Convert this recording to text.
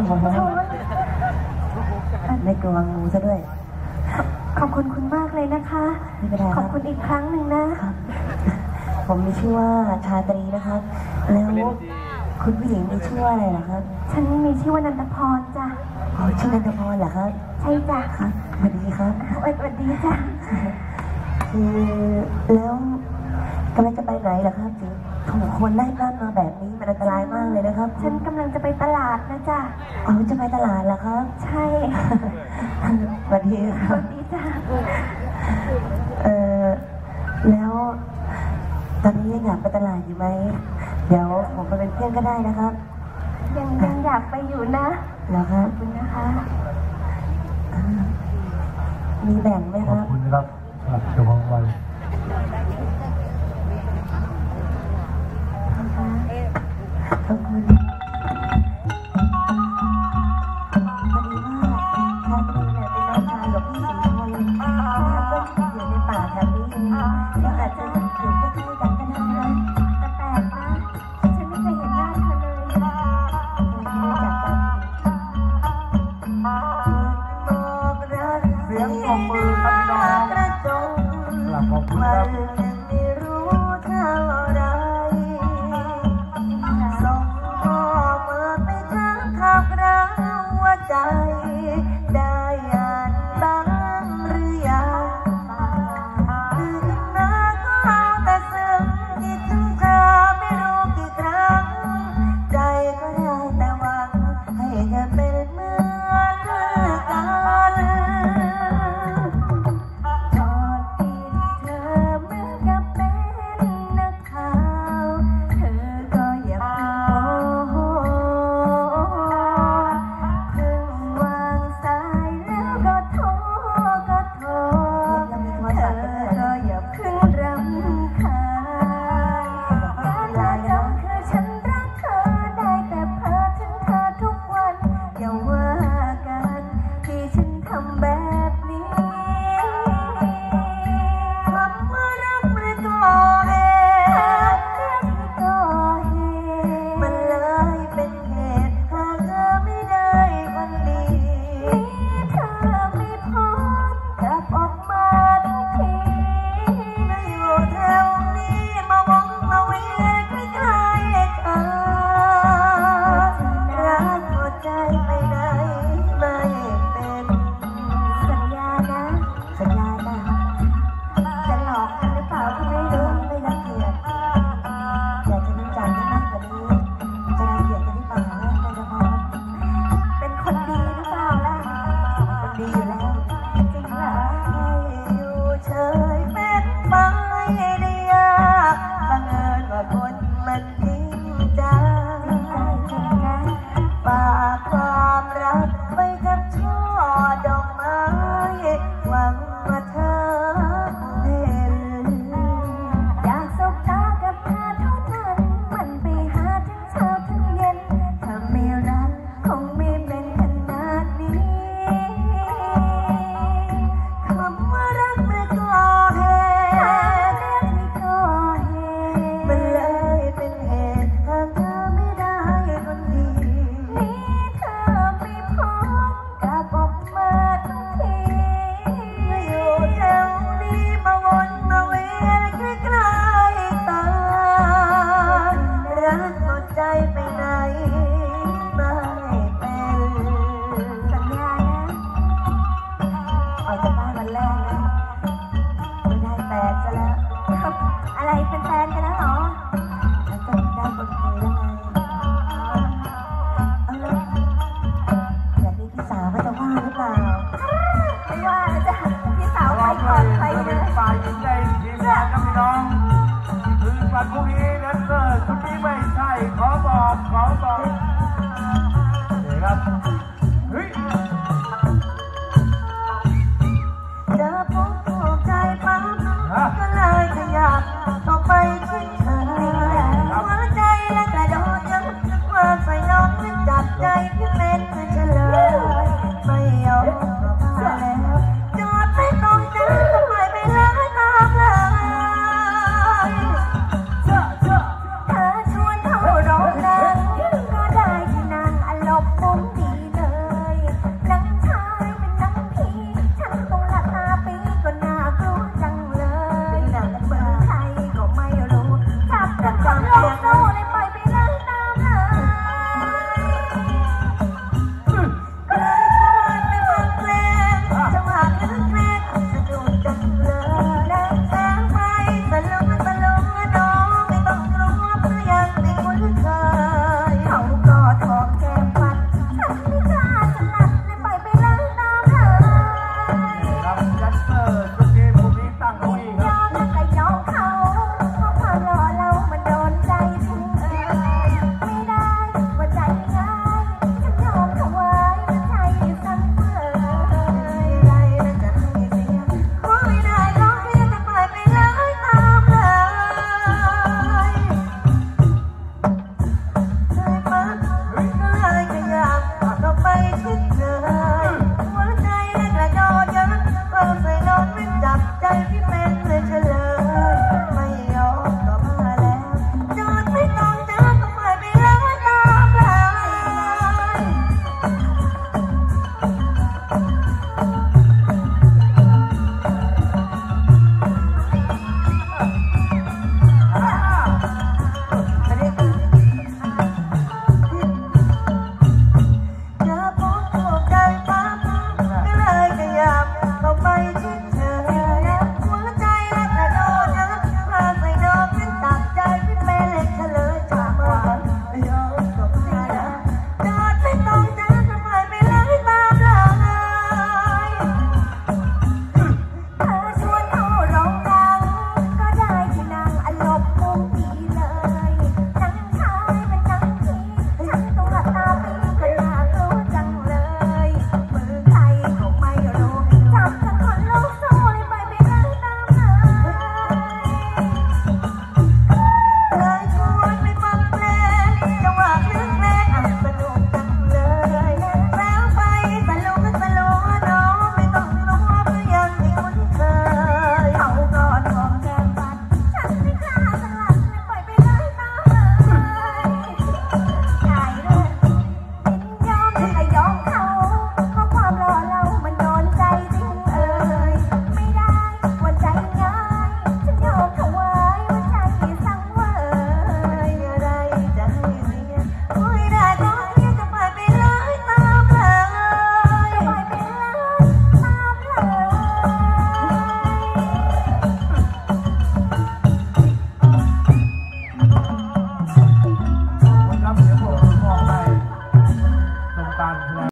นะผมนะไม่กลัวงูซะด้วย ขอบคุณคุณมากเลยนะคะขอบคุณอีกครั้งหนึ่งนะ ผมมีชื่อว่าชาตรีนะครับ แล้วคุณผู้หญิงมีชื่อว่าอะไรเหรครับฉันมีชื่อว่านันทพรจ้ะ อ๋ชื่อนันทพรเหรอครับใช่จ้ะครับสวัสดีครับสวัสดีจ้ะ คือแล้วกำลังจะไปไหนเหรอครับถึง ของคนไล่พลาดมาแบบนี้มันอันตรายมากเลยนะครับฉันกำลังจะไปตลาดนะจ๊ะอ๋อจะไปตลาดแล้วครับใช่สวัสดีครับสวัสดีจ้าเออแล้วตอนนี้ยังอยากไปตลาดอยู่ไหม เดี๋ยวผมไปเป็นเพื่อนก็ได้นะครับยังยังอยากไปอยู่นะแล้วครับคุณนะคะ มีแบ่งไหมครับขอบคุณครับสำหรับเจ้าของวั Okay. sky.